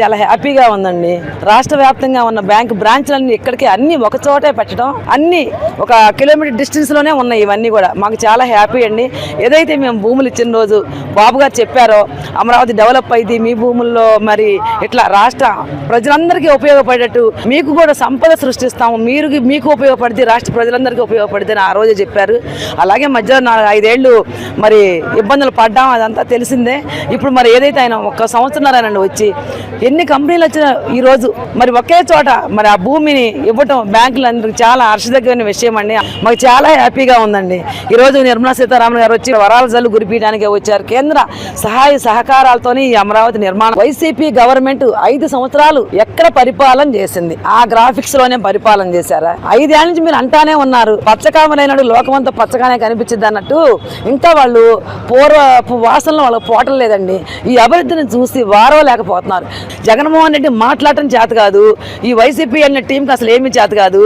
చాలా హ్యాపీగా ఉందండి. రాష్ట్ర వ్యాప్తంగా ఉన్న బ్యాంక్ బ్రాంచ్లన్నీ ఇక్కడికి అన్ని ఒక చోటే పెట్టడం అన్ని ఒక కిలోమీటర్ డిస్టెన్స్లోనే ఉన్నాయి ఇవన్నీ కూడా. మాకు చాలా హ్యాపీ అండి. ఏదైతే మేము భూములు ఇచ్చిన రోజు బాబు గారు చెప్పారో అమరావతి డెవలప్ అయింది మీ భూముల్లో మరి ఇట్లా రాష్ట్ర ప్రజలందరికీ ఉపయోగపడేటట్టు మీకు కూడా సంపద సృష్టిస్తాము. మీరు మీకు ఉపయోగపడితే రాష్ట్ర ప్రజలందరికీ ఉపయోగపడితే అని ఆ రోజే చెప్పారు. అలాగే మధ్యలో నాలుగు ఐదేళ్ళు మరి ఇబ్బందులు పడ్డాం అదంతా తెలిసిందే. ఇప్పుడు మరి ఏదైతే ఆయన ఒక సంవత్సరంన్నరేనండి వచ్చి ఎన్ని కంపెనీలు వచ్చినా ఈరోజు మరి ఒకే చోట మరి ఆ భూమిని ఇవ్వటం బ్యాంకులందరికీ చాలా హర్షదగ్గమైన విషయం అండి. మాకు చాలా హ్యాపీగా ఉందండి. ఈరోజు నిర్మలా సీతారామన్ గారు వచ్చి వరాల జల్లు గురిపీయడానికి వచ్చారు. కేంద్ర సహాయ సహకారాలతోని ఈ అమరావతి నిర్మాణం వైసీపీ గవర్నమెంట్ ఐదు సంవత్సరాలు ఎక్కడ పరిపాలన చేసింది? ఆ గ్రాఫిక్స్లోనే పరిపాలన చేశారా? ఐదేళ్ళ నుంచి మీరు అంటానే ఉన్నారు. పచ్చకామరైనడు లోకమంతా పచ్చగానే కనిపించింది అన్నట్టు ఇంకా వాళ్ళు పూర్వ వాసనలో వాళ్ళకి పోవటం లేదండి. ఈ అభివృద్ధిని చూసి వారో లేకపోతున్నారు జగన్మోహన్ రెడ్డి మాట్లాడటం చేత కాదు ఈ వైసీపీ అనే టీంకి అసలు ఏమీ చేత కాదు.